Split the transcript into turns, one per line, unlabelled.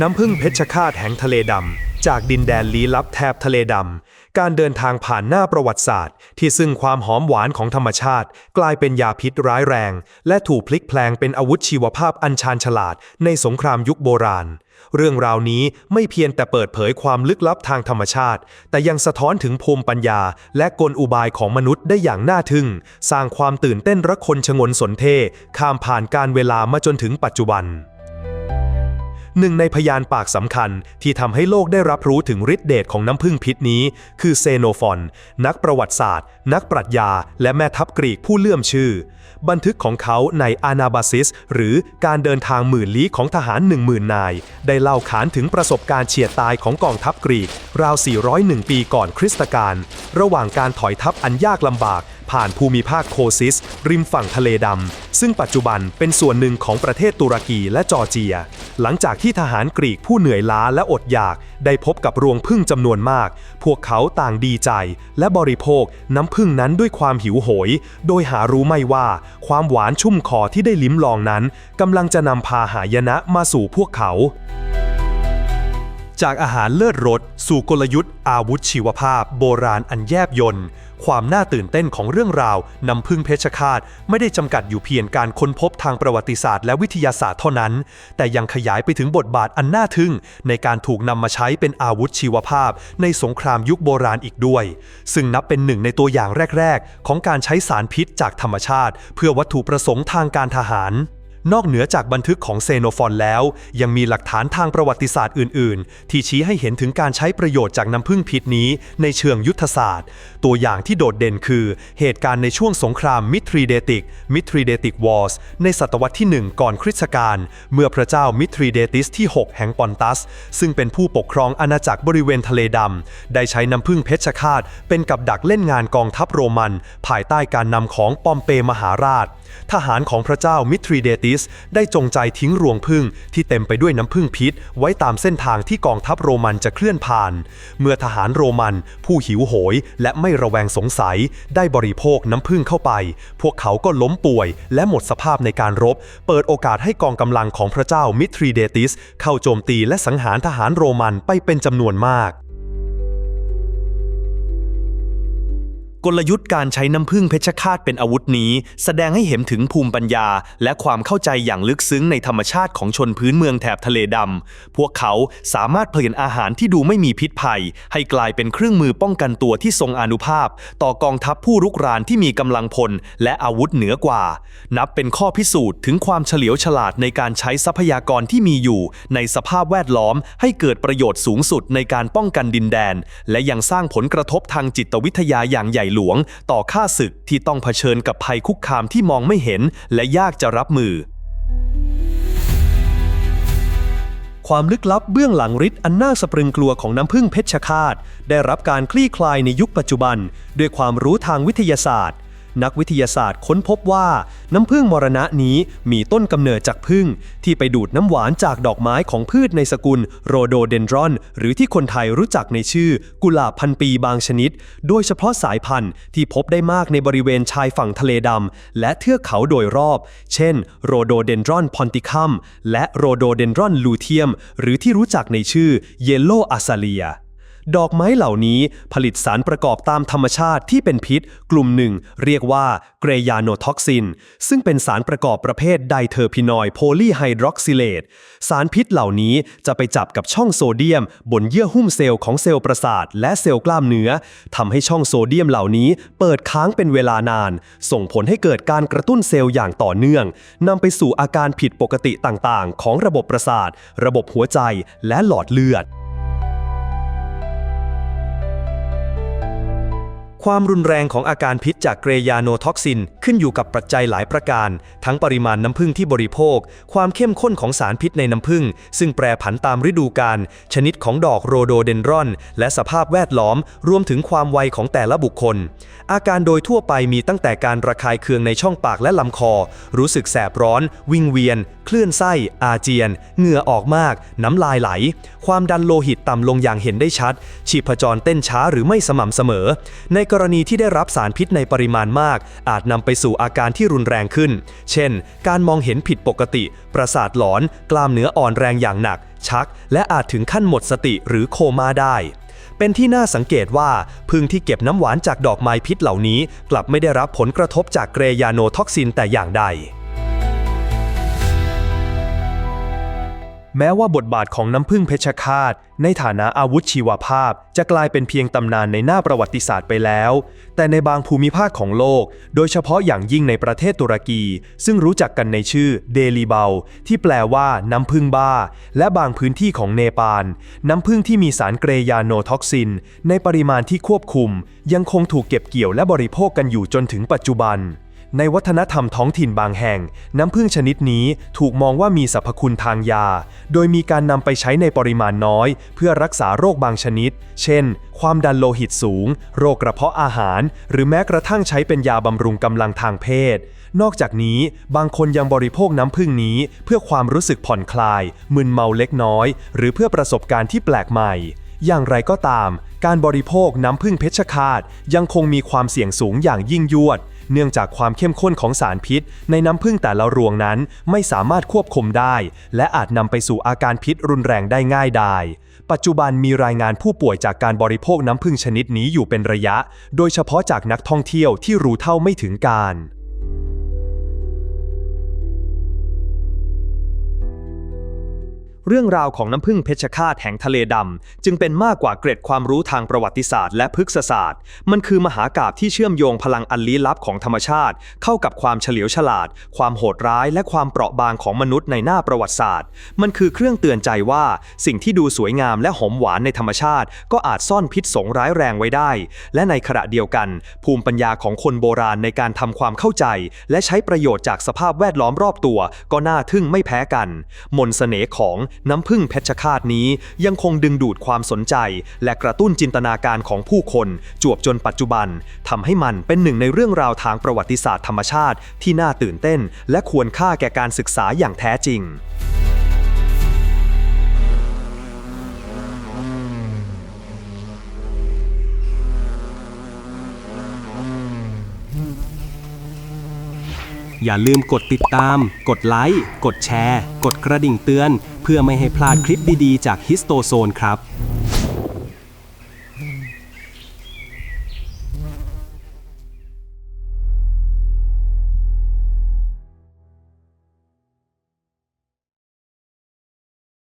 น้ำพึ่งเพชรฆาตแห่งทะเลดำ จากดินแดนลี้ลับแถบทะเลดำ การเดินทางผ่านหน้าประวัติศาสตร์ ที่ซึ่งความหอมหวานของธรรมชาติ กลายเป็นยาพิษร้ายแรง และถูกพลิกแพลงเป็นอาวุธชีวภาพอันชาญฉลาด ในสงครามยุคโบราณ เรื่องราวนี้ไม่เพียงแต่เปิดเผยความลึกลับทางธรรมชาติ แต่ยังสะท้อนถึงภูมิปัญญา และกลอุบายของมนุษย์ได้อย่างน่าทึ่ง สร้างความตื่นเต้นระคนชงนสนเทข้ามผ่านการเวลามาจนถึงปัจจุบัน หนึ่งในพยานปากสำคัญที่ทำให้โลกได้รับรู้ถึงฤทธิเดชของน้ำพึ่งพิษนี้ คือเซโนฟอน นักประวัติศาสตร์ นักปรัชญา และแม่ทัพกรีกผู้เลื่อมชื่อ บันทึกของเขาในอานาบาซิส หรือการเดินทางหมื่นลี้ของทหาร10,000นาย ได้เล่าขานถึงประสบการณ์เฉียดตายของกองทัพกรีก ราว 401 ปีก่อนคริสตกาลระหว่างการถอยทัพอันยากลำบาก ผ่านภูมิภาคโคซิส ริมฝั่งทะเลดำ ซึ่งปัจจุบันเป็นส่วนหนึ่งของประเทศตุรกีและจอร์เจีย หลังจากที่ทหารกรีกผู้เหนื่อยล้าและอดอยาก ได้พบกับรวงพึ่งจำนวนมาก พวกเขาต่างดีใจ และบริโภคน้ำพึ่งนั้นด้วยความหิวโหย โดยหารู้ไม่ว่า ความหวานชุ่มคอที่ได้ลิ้มลองนั้นกำลังจะนำพาหายนะมาสู่พวกเขา จากอาหารเลิศรสสู่กลยุทธ์ อาวุธชีวภาพ โบราณอันแยบยนต์ความน่าตื่นเต้นของเรื่องราวนำพึ่งเพชฌฆาตไม่ได้จำกัดอยู่เพียงการค้นพบทางประวัติศาสตร์และวิทยาศาสตร์เท่านั้น แต่ยังขยายไปถึงบทบาทอันน่าทึ่ง ในการถูกนำมาใช้เป็นอาวุธชีวภาพ ในสงครามยุคโบราณอีกด้วย ซึ่งนับเป็นหนึ่งในตัวอย่างแรก ๆ ของการใช้สารพิษจากธรรมชาติ เพื่อวัตถุประสงค์ทางการทหาร นอกเหนือจากบันทึกของเซโนฟอนแล้ว ยังมีหลักฐานทางประวัติศาสตร์อื่น ๆ ที่ชี้ให้เห็นถึงการใช้ประโยชน์จากน้ำพึ่งพิษนี้ในเชิงยุทธศาสตร์ ตัวอย่างที่โดดเด่นคือ เหตุการณ์ในช่วงสงครามมิทรีเดติกมิทรีเดติกวอร์สในศตวรรษที่ 1 ก่อนคริสตกาลเมื่อพระเจ้ามิทรีเดติสที่ 6 แห่งปอนตัส ซึ่งเป็นผู้ปกครองอาณาจักรบริเวณทะเลดำได้ใช้น้ำพึ่งเพชฌฆาต เป็นกับดักเล่นงานกองทัพโรมัน ภายใต้การนำของปอมเปมหาราช ทหารของพระเจ้ามิทรีเดติสได้จงใจทิ้งรวงพึ่งที่เต็มไปด้วยน้ำพึ่งพิษ ไว้ตามเส้นทางที่กองทัพโรมันจะเคลื่อนผ่าน เมื่อทหารโรมัน ผู้หิวโหย และไม่ระแวงสงสัย ได้บริโภคน้ำพึ่งเข้าไป พวกเขาก็ล้มป่วย และหมดสภาพในการรบ เปิดโอกาสให้กองกำลังของพระเจ้ามิทรีเดติส เข้าโจมตีและสังหารทหารโรมันไปเป็นจำนวนมาก กลยุทธ์การใช้น้ำพึ่งเพชฌฆาตเป็นอาวุธนี้ แสดงให้เห็นถึงภูมิปัญญา และความเข้าใจอย่างลึกซึ้งในธรรมชาติของชนพื้นเมืองแถบทะเลดำ พวกเขาสามารถเปลี่ยนอาหารที่ดูไม่มีพิษภัย ให้กลายเป็นเครื่องมือป้องกันตัวที่ทรงอนุภาพ ต่อกองทัพผู้รุกรานที่มีกำลังพล และอาวุธเหนือกว่า นับเป็นข้อพิสูจน์ถึงความเฉลียวฉลาดในการใช้ทรัพยากรที่มีอยู่ ในสภาพแวดล้อม ให้เกิดประโยชน์สูงสุดในการป้องกันดินแดน และยังสร้างผลกระทบทางจิตวิทยาอย่างใหญ่หลวง ต่อข้าศึกที่ต้องเผชิญกับภัยคุกคามที่มองไม่เห็น และยากจะรับมือ ความลึกลับเบื้องหลังฤทธิ์อันน่าสะพรึงกลัวของน้ำพึ่งเพชฌฆาตได้รับการคลี่คลายในยุคปัจจุบัน ด้วยความรู้ทางวิทยาศาสตร์ นักวิทยาศาสตร์ค้นพบว่าน้ำผึ้งมรณะนี้มีต้นกำเนิดจากผึ้งที่ไปดูดน้ำหวานจากดอกไม้ของพืชในสกุลโรโดเดนดรอน หรือที่คนไทยรู้จักในชื่อกุหลาบพันปีบางชนิด โดยเฉพาะสายพันธุ์ที่พบได้มากในบริเวณชายฝั่งทะเลดำและเทือกเขาโดยรอบ เช่นโรโดเดนดรอนพอนติคัมและโรโดเดนดรอนลูเทียม หรือที่รู้จักในชื่อเยลโลอาซาเลีย ดอกไม้เหล่านี้ผลิตสารประกอบตามธรรมชาติที่เป็นพิษ กลุ่มหนึ่ง เรียกว่าเกรยาโนท็อกซิน ซึ่งเป็นสารประกอบประเภทไดเทอร์พินอยโพลีไฮดรอกซิเลตสารพิษเหล่านี้จะไปจับกับช่องโซเดียม บนเยื่อหุ้มเซลล์ของเซลล์ประสาท และเซลล์กล้ามเนื้อทำให้ช่องโซเดียมเหล่านี้เปิดค้างเป็นเวลานาน ส่งผลให้เกิดการกระตุ้นเซลล์อย่างต่อเนื่องนำไปสู่อาการผิดปกติต่างๆ ของระบบประสาท ระบบหัวใจและหลอดเลือด ความรุนแรงของอาการพิษจากเกรยาโนท็อกซิน ขึ้นอยู่กับปัจจัยหลายประการ ทั้งปริมาณน้ำผึ้งที่บริโภค ความเข้มข้นของสารพิษในน้ำผึ้งซึ่งแปรผันตามฤดูกาลชนิดของดอกโรโดเดนรอน และสภาพแวดล้อม รวมถึงความไวของแต่ละบุคคล อาการโดยทั่วไปมีตั้งแต่การระคายเคืองในช่องปากและลำคอ รู้สึกแสบร้อน วิงเวียน คลื่นไส้ อาเจียน เหงื่อออกมาก น้ำลายไหล ความดันโลหิตต่ำลงอย่างเห็นได้ชัด ชีพจรเต้นช้าหรือไม่สม่ำเสมอ ในกรณีที่ได้รับสารพิษในปริมาณมาก อาจนำไปสู่อาการที่รุนแรงขึ้น เช่น การมองเห็นผิดปกติ ประสาทหลอน กล้ามเนื้ออ่อนแรงอย่างหนัก ชัก และอาจถึงขั้นหมดสติหรือโคม่าได้เป็นที่น่าสังเกตว่าพึ่งที่เก็บน้ำหวานจากดอกไม้พิษเหล่านี้ กลับไม่ได้รับผลกระทบจากเกรยาโนท็อกซินแต่อย่างใด แม้ว่าบทบาทของน้ำพึ่งเพชรฆาต ในฐานะอาวุธชีวภาพ จะกลายเป็นเพียงตำนานในหน้าประวัติศาสตร์ไปแล้ว แต่ในบางภูมิภาคของโลก โดยเฉพาะอย่างยิ่งในประเทศตุรกี ซึ่งรู้จักกันในชื่อเดลีเบลที่แปลว่าน้ำพึ่งบ้า และบางพื้นที่ของเนปาล น้ำพึ่งที่มีสารเกรยาโนท็อกซิน ในปริมาณที่ควบคุม ยังคงถูกเก็บเกี่ยวและบริโภคกันอยู่จนถึงปัจจุบัน ในวัฒนธรรมท้องถิ่นบางแห่ง น้ำผึ้งชนิดนี้ถูกมองว่ามีสรรพคุณทางยา โดยมีการนำไปใช้ในปริมาณน้อย เพื่อรักษาโรคบางชนิด เช่น ความดันโลหิตสูง โรคกระเพาะอาหาร หรือแม้กระทั่งใช้เป็นยาบำรุงกำลังทางเพศ นอกจากนี้บางคนยังบริโภคน้ำผึ้งนี้ เพื่อความรู้สึกผ่อนคลาย มึนเมาเล็กน้อย หรือเพื่อประสบการณ์ที่แปลกใหม่ อย่างไรก็ตาม การบริโภคน้ำผึ้งเพชรฆาตยังคงมีความเสี่ยงสูงอย่างยิ่งยวด เนื่องจากความเข้มข้นของสารพิษ ในน้ำผึ้งแต่ละรวงนั้นไม่สามารถควบคุมได้ และอาจนำไปสู่อาการพิษรุนแรงได้ง่ายดายปัจจุบันมีรายงานผู้ป่วยจากการบริโภคน้ำผึ้งชนิดนี้อยู่เป็นระยะ โดยเฉพาะจากนักท่องเที่ยวที่รู้เท่าไม่ถึงการ เรื่องราวของน้ำผึ้งเพชรฆาตแห่งทะเลดำ จึงเป็นมากกว่าเกร็ดความรู้ทางประวัติศาสตร์และพฤกษศาสตร์ มันคือมหากาบที่เชื่อมโยงพลังอันลี้ลับของธรรมชาติ เข้ากับความเฉลียวฉลาด ความโหดร้าย และความเปราะบางของมนุษย์ในหน้าประวัติศาสตร์ มันคือเครื่องเตือนใจว่า สิ่งที่ดูสวยงามและหอมหวานในธรรมชาติ ก็อาจซ่อนพิษสงร้ายแรงไว้ได้ และในขณะเดียวกัน ภูมิปัญญาของคนโบราณในการทำความเข้าใจ และใช้ประโยชน์จากสภาพแวดล้อมรอบตัว ก็น่าทึ่งไม่แพ้กัน มนต์เสน่ห์ของน้ำพึ่งเพชรฆาตนี้ยังคงดึงดูดความสนใจ และกระตุ้นจินตนาการของผู้คน จวบจนปัจจุบันทำให้มันเป็นหนึ่งในเรื่องราวทางประวัติศาสตร์ธรรมชาติ ที่น่าตื่นเต้น และควรค่าแก่การศึกษาอย่างแท้จริง
อย่าลืมกดติดตาม กดไลค์ กดแชร์ กดกระดิ่งเตือน เพื่อไม่ให้พลาดคลิปดีๆ จากฮิสโตโซนครับ